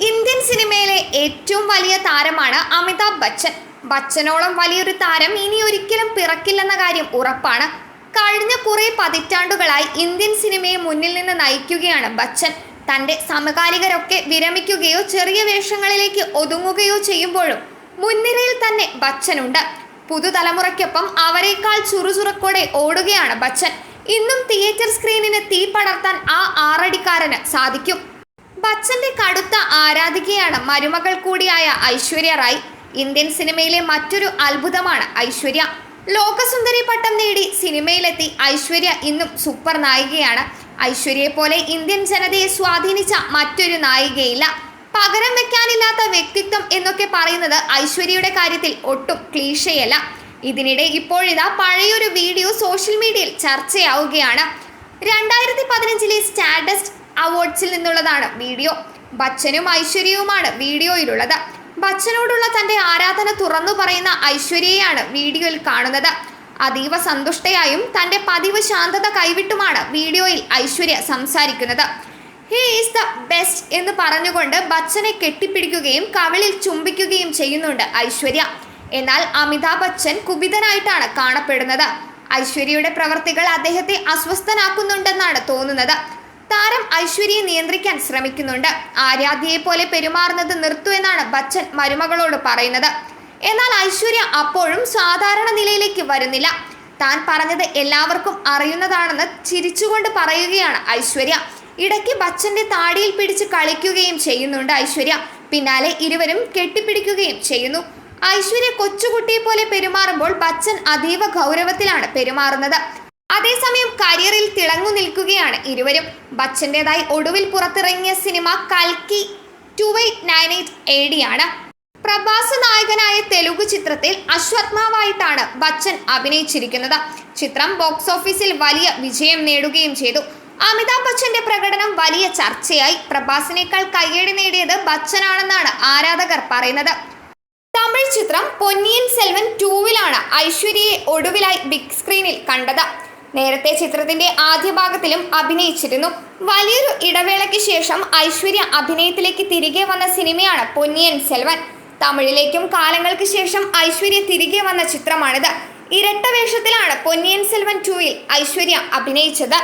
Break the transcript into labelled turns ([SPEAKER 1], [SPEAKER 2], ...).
[SPEAKER 1] Indian സിനിമയിലെ ഏറ്റവും വലിയ താരമാണ് അമിതാഭ് ബച്ചൻ. ബച്ചനോളം വലിയൊരു താരം ഇനി ഒരിക്കലും പിറക്കില്ലെന്ന കാര്യം ഉറപ്പാണ്. കഴിഞ്ഞ കുറേ പതിറ്റാണ്ടുകളായി ഇന്ത്യൻ സിനിമയെ മുന്നിൽ നിന്ന് നയിക്കുകയാണ് ബച്ചൻ. തന്റെ സമകാലികരൊക്കെ വിരമിക്കുകയോ ചെറിയ വേഷങ്ങളിലേക്ക് ഒതുങ്ങുകയോ ചെയ്യുമ്പോഴും മുൻനിരയിൽ തന്നെ ബച്ചനുണ്ട്. പുതുതലമുറയ്ക്കൊപ്പം അവരെക്കാൾ ചുറുചുറുക്കോടെ ഓടുകയാണ് ബച്ചൻ. ഇന്നും തിയേറ്റർ സ്ക്രീനിന് തീ പടർത്താൻ ആ ആറടിക്കാരന് സാധിക്കും. ബച്ചന്റെ കടുത്ത ആരാധികയാണ് മരുമകൾ കൂടിയായ ഐശ്വര്യ റായ്. ഇന്ത്യൻ സിനിമയിലെ മറ്റൊരു അത്ഭുതമാണ് ഐശ്വര്യ. ലോകസുന്ദരി പട്ടം നേടി സിനിമയിലെത്തി ഐശ്വര്യ ഇന്നും സൂപ്പർ നായികയാണ്. ഐശ്വര്യയെ പോലെ ഇന്ത്യൻ ജനതയെ സ്വാധീനിച്ച മറ്റൊരു നായികയില്ല. പകരം വെക്കാനില്ലാത്ത വ്യക്തിത്വം എന്നൊക്കെ പറയുന്നത് ഐശ്വര്യയുടെ കാര്യത്തിൽ ഒട്ടും ക്ലീശയല്ല ഇതിനിടെ ഇപ്പോഴിതാ പഴയൊരു വീഡിയോ സോഷ്യൽ മീഡിയയിൽ ചർച്ചയാവുകയാണ്. രണ്ടായിരത്തി പതിനഞ്ചിലെ സ്റ്റാഡസ്റ്റ് അവാർഡ്സിൽ നിന്നുള്ളതാണ് വീഡിയോ. ബച്ചനും ഐശ്വര്യവുമാണ് വീഡിയോയിലുള്ളത്. ബച്ചനോടുള്ള തന്റെ ആരാധന തുറന്നു പറയുന്ന ഐശ്വര്യയാണ് വീഡിയോയിൽ കാണുന്നത്. അതീവ സന്തുഷ്ടയായും തന്റെ പതിവ് ശാന്തത കൈവിട്ടുമാണ് വീഡിയോയിൽ ഐശ്വര്യ സംസാരിക്കുന്നത്. ഹി ഈസ് ദ ബെസ്റ്റ് എന്ന് പറഞ്ഞുകൊണ്ട് ബച്ചനെ കെട്ടിപ്പിടിക്കുകയും കവിളിൽ ചുംബിക്കുകയും ചെയ്യുന്നുണ്ട് ഐശ്വര്യ. എന്നാൽ അമിതാഭ് ബച്ചൻ കുപിതനായിട്ടാണ് കാണപ്പെടുന്നത്. ഐശ്വര്യയുടെ പ്രവർത്തികൾ അദ്ദേഹത്തെ അസ്വസ്ഥനാക്കുന്നുണ്ടെന്നാണ് തോന്നുന്നത്. താരം ഐശ്വര്യയെ നിയന്ത്രിക്കാൻ ശ്രമിക്കുന്നുണ്ട്. ആരാധ്യയെ പോലെ പെരുമാറുന്നത് നിർത്തുവെന്നാണ് എന്നാണ് ബച്ചൻ മരുമകളോട് പറയുന്നത്. എന്നാൽ ഐശ്വര്യ അപ്പോഴും സാധാരണ നിലയിലേക്ക് വരുന്നില്ല. താൻ പറഞ്ഞത് എല്ലാവർക്കും അറിയുന്നതാണെന്ന് ചിരിച്ചുകൊണ്ട് പറയുകയാണ് ഐശ്വര്യ. ഇടയ്ക്ക് ബച്ചന്റെ താടിയിൽ പിടിച്ച് കളിക്കുകയും ചെയ്യുന്നുണ്ട് ഐശ്വര്യ. പിന്നാലെ ഇരുവരും കെട്ടിപ്പിടിക്കുകയും ചെയ്യുന്നു. ഐശ്വര്യ കൊച്ചുകുട്ടിയെ പോലെ പെരുമാറുമ്പോൾ ബച്ചൻ അതീവ ഗൗരവത്തിലാണ് പെരുമാറുന്നത്. അതേസമയം കരിയറിൽ തിളങ്ങു നിൽക്കുകയാണ് ഇരുവരും. ബച്ചന്റേതായി ഒടുവിൽ പുറത്തിറങ്ങിയ സിനിമ കൽക്കി two eight nine eight A D ആണ്. പ്രഭാസ് നായകനായ തെലുഗു ചിത്രത്തിൽ അശ്വത്മാവായിട്ടാണ് ബച്ചൻ അഭിനയിച്ചിരിക്കുന്നത്. ചിത്രം ബോക്സ് ഓഫീസിൽ വലിയ വിജയം നേടുകയും ചെയ്തു. അമിതാഭ് ബച്ചന്റെ പ്രകടനം വലിയ ചർച്ചയായി. പ്രഭാസിനേക്കാൾ കയ്യടി നേടിയത് ബച്ചനാണെന്നാണ് ആരാധകർ പറയുന്നത്. തമിഴ് ചിത്രം പൊന്നിയിൻ സെൽവൻ ടൂവിലാണ് ഐശ്വര്യയെ ഒടുവിലായി ബിഗ് സ്ക്രീനിൽ കണ്ടത്. നേരത്തെ ചിത്രത്തിന്റെ ആദ്യ ഭാഗത്തിലും അഭിനയിച്ചിരുന്നു. വലിയൊരു ഇടവേളയ്ക്ക് ശേഷം ഐശ്വര്യ അഭിനയത്തിലേക്ക് തിരികെ വന്ന സിനിമയാണ് പൊന്നിയൻ സെൽവൻ. തമിഴിലേക്കും കാലങ്ങൾക്ക് ശേഷം ഐശ്വര്യ തിരികെ വന്ന ചിത്രമാണിത്. ഇരട്ട വേഷത്തിലാണ് പൊന്നിയൻ സെൽവൻ ടൂയിൽ ഐശ്വര്യ അഭിനയിച്ചത്.